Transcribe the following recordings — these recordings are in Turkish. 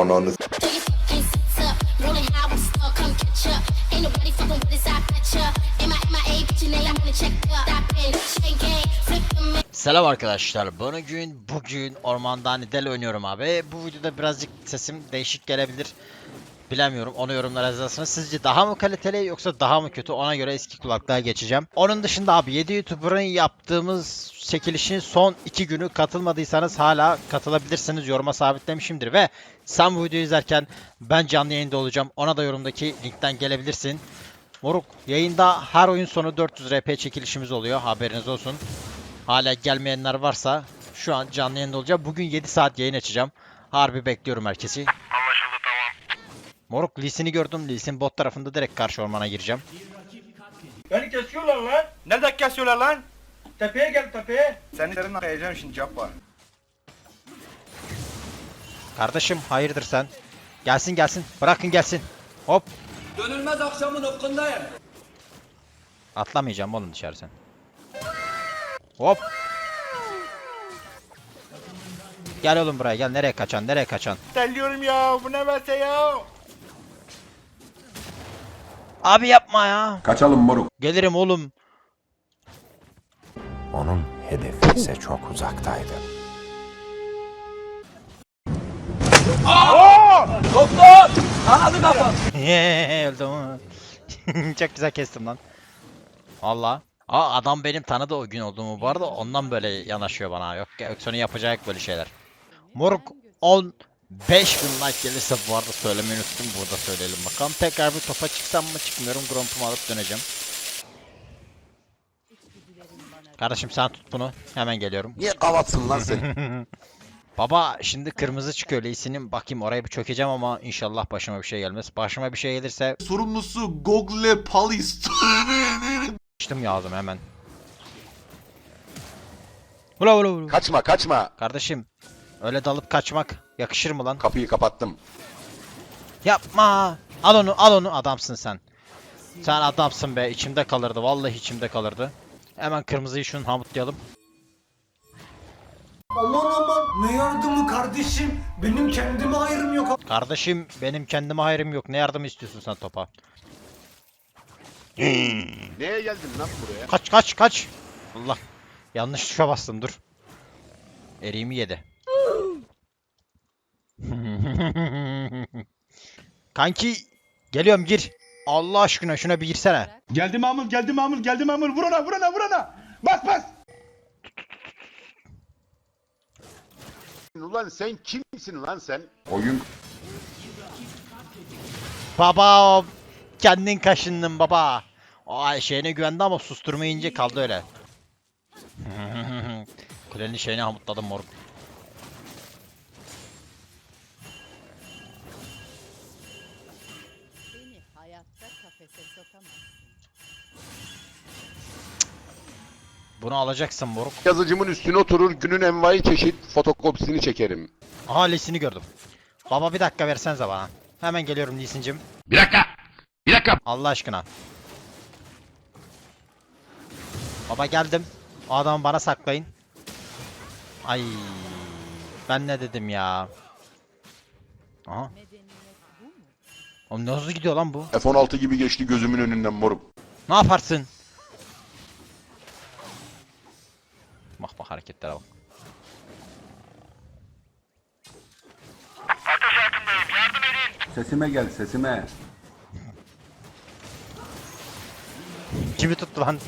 Ananı Selam arkadaşlar. Bugün bugün ormanda Nidal oynuyorum abi. Bu videoda birazcık sesim değişik gelebilir. Bilemiyorum. Onu yorumlara yazarsınız. Sizce daha mı kaliteli yoksa daha mı kötü? Ona göre eski kulaklığa geçeceğim. Onun dışında abi 7 YouTuber'ın yaptığımız çekilişin son 2 günü katılmadıysanız hala katılabilirsiniz. Yoruma sabitlemişimdir ve sen bu videoyu izlerken ben canlı yayında olacağım. Ona da yorumdaki linkten gelebilirsin. Moruk yayında her oyun sonu 400 RP çekilişimiz oluyor. Haberiniz olsun. Hala gelmeyenler varsa şu an canlı yayında olacağım. Bugün 7 saat yayın açacağım. Harbi bekliyorum herkesi. Anlaşıldı. Moruk Lee'sini gördüm. Lee'sin bot tarafında direkt karşı ormana gireceğim. Beni kesiyorlar lan. Nerede kesiyorlar lan? Tepeye gel tepeye. Senin üzerinden kayacağım şimdi Cabbar. Kardeşim hayırdır sen? Gelsin gelsin. Bırakın gelsin. Hop. Dönülmez akşamın ufkundayım. Atlamayacağım oğlum dışarı sen. Hop. Gel oğlum buraya gel. Nereye kaçan? Nereye kaçan? Terliyorum ya bu ne verse ya. Abi yapma ya. Kaçalım moruk. Gelirim oğlum. Onun hedefi ise çok uzaktaydı. Doktor! Kanadı kapat. Öldüm. Çok güzel kestim lan. Valla. Aa adam benim tanıdı o gün olduğumu bu arada ondan böyle yanaşıyor bana. Yok yoksa yapacak böyle şeyler. Moruk 10 5 bin like gelirse bu arada söylemeyi unuttum burada söyleyelim bakalım. Tekrar bir topa çıksam mı çıkmıyorum. Grompumu alıp döneceğim. Kardeşim sen tut bunu. Hemen geliyorum. Niye kavatsın lan sen? Baba şimdi kırmızı çıkıyor Lee'sinin. Bakayım oraya bir çökeceğim ama inşallah başıma bir şey gelmez. Başıma bir şey gelirse Sorumlusu Google Palist. Açtım yazdım hemen. Ula ula ula. kaçma kaçma. Kardeşim öyle dalıp kaçmak yakışır mı lan? Kapıyı kapattım. Yapma. Al onu al onu adamsın sen. Sen adamsın be içimde kalırdı vallahi içimde kalırdı. Hemen kırmızıyı şunu hamutlayalım. Aman aman ne yardımı kardeşim. Benim kendime ayrım yok. Kardeşim benim kendime hayrım yok. Ne yardım istiyorsun sen topa? Neye geldin lan buraya? Kaç kaç kaç. Allah. Yanlış tuşa bastım dur. Eriğimi yedi. Kanki geliyorum gir. Allah aşkına şuna bir girsene. geldi Mamur, geldi Mamur, geldi Mamur. Vur ona, vur ona, vur ona. Bas bas. Ulan sen kimsin lan sen? Oyun Baba kendin kaşındın baba. Ay şeyine güvendi ama susturmayınca kaldı öyle. Kulenin şeyini hamutladım moruk. Bunu alacaksın moruk. yazıcımın üstüne oturur günün envai çeşit fotokopisini çekerim. Aha Lee'sini gördüm. Baba bir dakika versenize bana. Hemen geliyorum Lee'sincim. Bir dakika. Bir dakika. Allah aşkına. Baba geldim. O adamı bana saklayın. Ay ben ne dedim ya. Aha. Oğlum ne hızlı gidiyor lan bu. F-16 gibi geçti gözümün önünden moruk. Ne yaparsın? Bak bak hareketlere bak. Ateş altındayım yardım edin. Sesime gel, sesime. Kimi tuttu lan?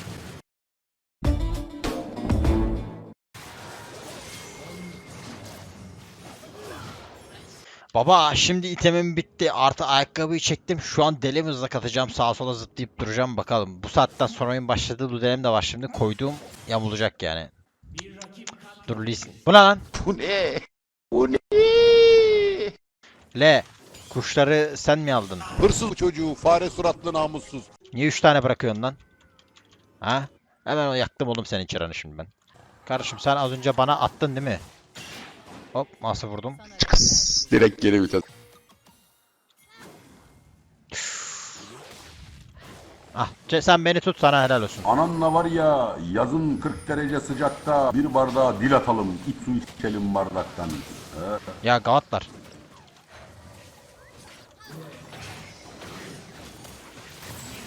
Baba şimdi itemim bitti. Artı ayakkabıyı çektim. Şu an deli hızla katacağım. Sağa sola zıplayıp duracağım bakalım. Bu saatten sonra oyun başladı. Bu denem de var şimdi. Koyduğum yamulacak yani. Dur. Bu ne lan? Bu ne? Bu ne? L. Kuşları sen mi aldın? Hırsız çocuğu, fare suratlı namussuz. Niye 3 tane bırakıyorsun lan? Ha? Hemen o yaktım oğlum senin çıranı şimdi ben. Kardeşim sen az önce bana attın değil mi? Hop nasıl vurdum? Çıkıs. Direkt geri vites. Ah sen beni tut sana helal olsun. Ananla var ya yazın 40 derece sıcakta bir bardağa dil atalım. iç su içelim bardaktan. He? Ya gavatlar.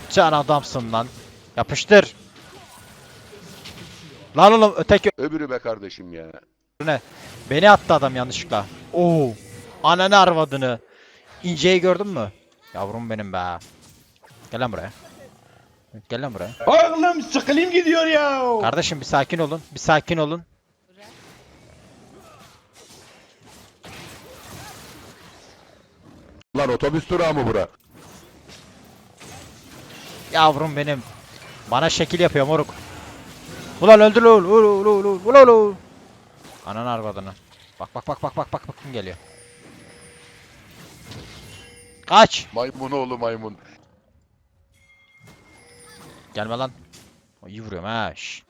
Can adamsın lan. Yapıştır. Lan oğlum öteki Öbürü be kardeşim ya. ne? Beni attı adam yanlışlıkla. Oo. Ananı arvadını. İnceyi gördün mü? Yavrum benim be. Gel lan buraya. Gel lan buraya. Oğlum sıkılayım gidiyor ya. Kardeşim bir sakin olun. Bir sakin olun. Lan otobüs durağı mı bura? Yavrum benim. Bana şekil yapıyor moruk. Ulan öldür lan. Ulu ulu ulu ulu ulu. Ananı arvadını. Bak bak bak bak bak bak bak kim geliyor. Kaç. Maymun oğlu maymun. Gelme lan. İyi vuruyorum ha. şş.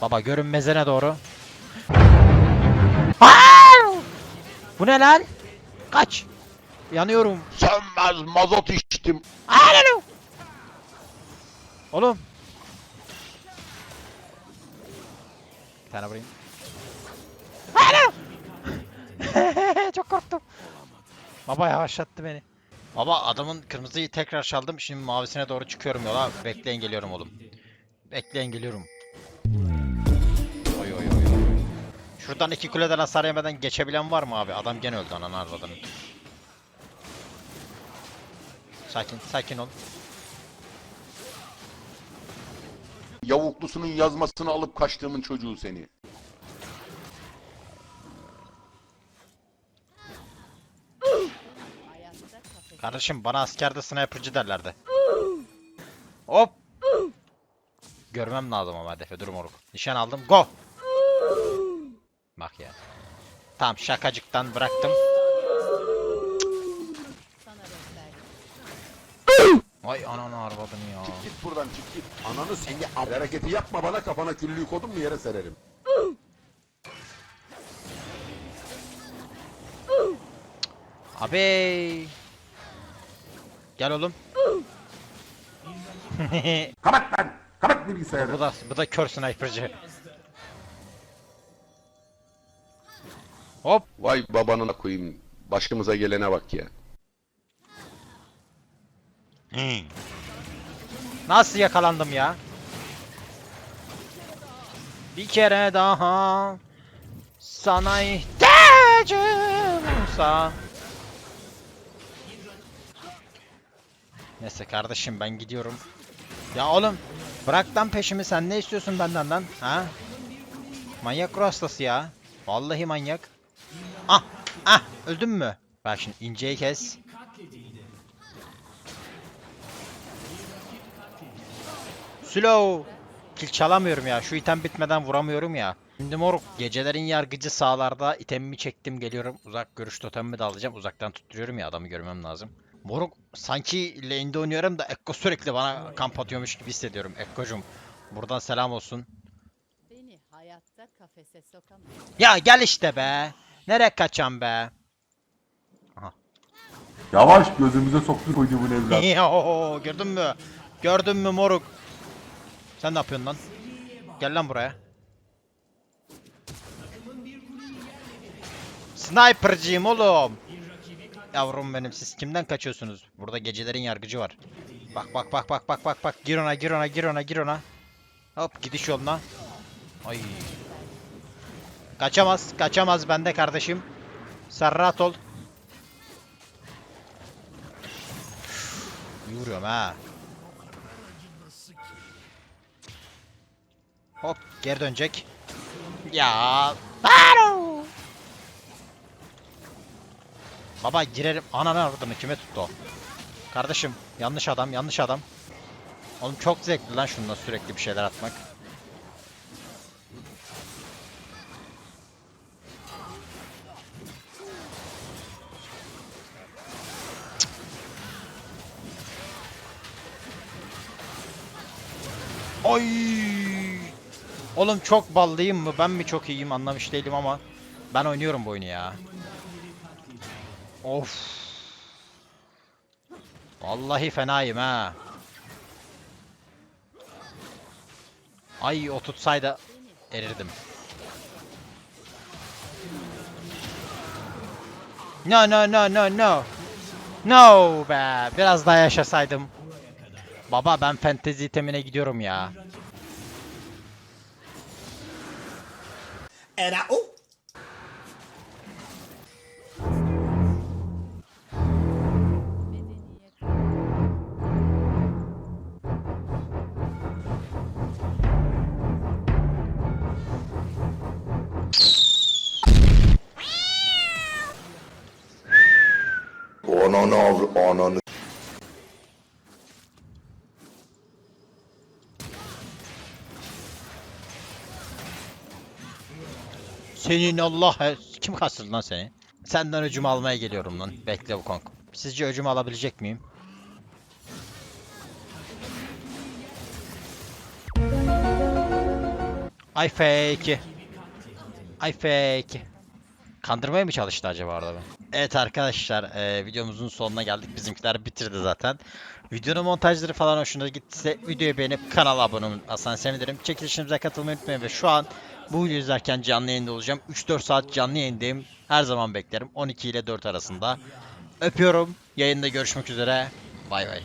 Baba görünmezene doğru. Bu ne lan? Kaç. Yanıyorum. Sönmez mazot içtim. Alo. Oğlum. Bir tane vurayım. Alo. Çok korktum. Baba yavaşlattı beni. Baba adamın kırmızıyı tekrar çaldım. Şimdi mavisine doğru çıkıyorum yola. Bekleyin geliyorum oğlum. Bekleyin geliyorum. Oy oy oy. Şuradan iki kuleden hasar yemeden geçebilen var mı abi? Adam gene öldü ananı arvadını. Sakin, sakin ol. Yavuklusunun yazmasını alıp kaçtığımın çocuğu seni. Kardeşim bana askerde sniperci derlerdi. Hop. Görmem lazım ama hedefe dur moruk. Nişan aldım. Go. Bak ya. Tamam şakacıktan bıraktım. Vay ananı arvadını ya. Git buradan çık git. Ananı seni am- hareketi yapma bana kafana küllüğü kodum mu yere sererim. Abi. Gel oğlum. Kapat lan! Kapat bilgisayarı. bu da bu da kör sniperci. Hop. Vay babanına koyayım. Başımıza gelene bak ya. Nasıl yakalandım ya? Bir kere daha sana ihtiyacım olsa. Neyse kardeşim ben gidiyorum. Ya oğlum bırak lan peşimi sen ne istiyorsun benden lan? Ha? Manyak ruh ya. Vallahi manyak. Ah ah öldün mü? Bak şimdi inceyi kes. Slow. Kill çalamıyorum ya. Şu item bitmeden vuramıyorum ya. Şimdi moruk gecelerin yargıcı sağlarda itemimi çektim geliyorum. Uzak görüş totemimi de alacağım. Uzaktan tutturuyorum ya adamı görmem lazım. Moruk sanki lane'de oynuyorum da Ekko sürekli bana kamp atıyormuş gibi hissediyorum. Ekko'cum buradan selam olsun. Beni hayatta kafese sokamaz. Ya gel işte be. Nereye kaçan be? Yavaş gözümüze soktu koydu bu evlat. Yo, gördün mü? Gördün mü moruk? Sen ne yapıyorsun lan? Gel lan buraya. Sniper'cıyım oğlum. Yavrum benim siz kimden kaçıyorsunuz? Burada gecelerin yargıcı var. Bak bak bak bak bak bak bak gir ona gir ona gir ona gir ona. Hop gidiş yoluna. Ay. Kaçamaz kaçamaz bende kardeşim. Sen rahat ol. İyi ha. Hop geri dönecek. Ya. Alo. Baba girerim. Ananı avradını kime tuttu o? Kardeşim yanlış adam yanlış adam. Oğlum çok zevkli lan şununla sürekli bir şeyler atmak. Oy! Oğlum çok ballıyım mı? Ben mi çok iyiyim anlamış değilim ama ben oynuyorum bu oyunu ya. Of. Vallahi fenayım ha. Ay o tutsaydı erirdim. No no no no no. No be. Biraz daha yaşasaydım. Baba ben fantezi itemine gidiyorum ya. Medeniyet. Ananı avr ananı. Senin Allah kim kastırdı lan seni? Senden öcümü almaya geliyorum lan. Bekle bu konk. Sizce öcümü alabilecek miyim? Ay fake. Ay fake. Kandırmaya mı çalıştı acaba orada ben? Evet arkadaşlar eee, videomuzun sonuna geldik. Bizimkiler bitirdi zaten. Videonun montajları falan hoşuna gittiyse videoyu beğenip kanala abone olmayı sevinirim. Çekilişimize katılmayı unutmayın ve şu an bu videoyu izlerken canlı yayında olacağım. 3-4 saat canlı yayındayım. Her zaman beklerim. 12 ile 4 arasında. Öpüyorum. Yayında görüşmek üzere. Bay bay.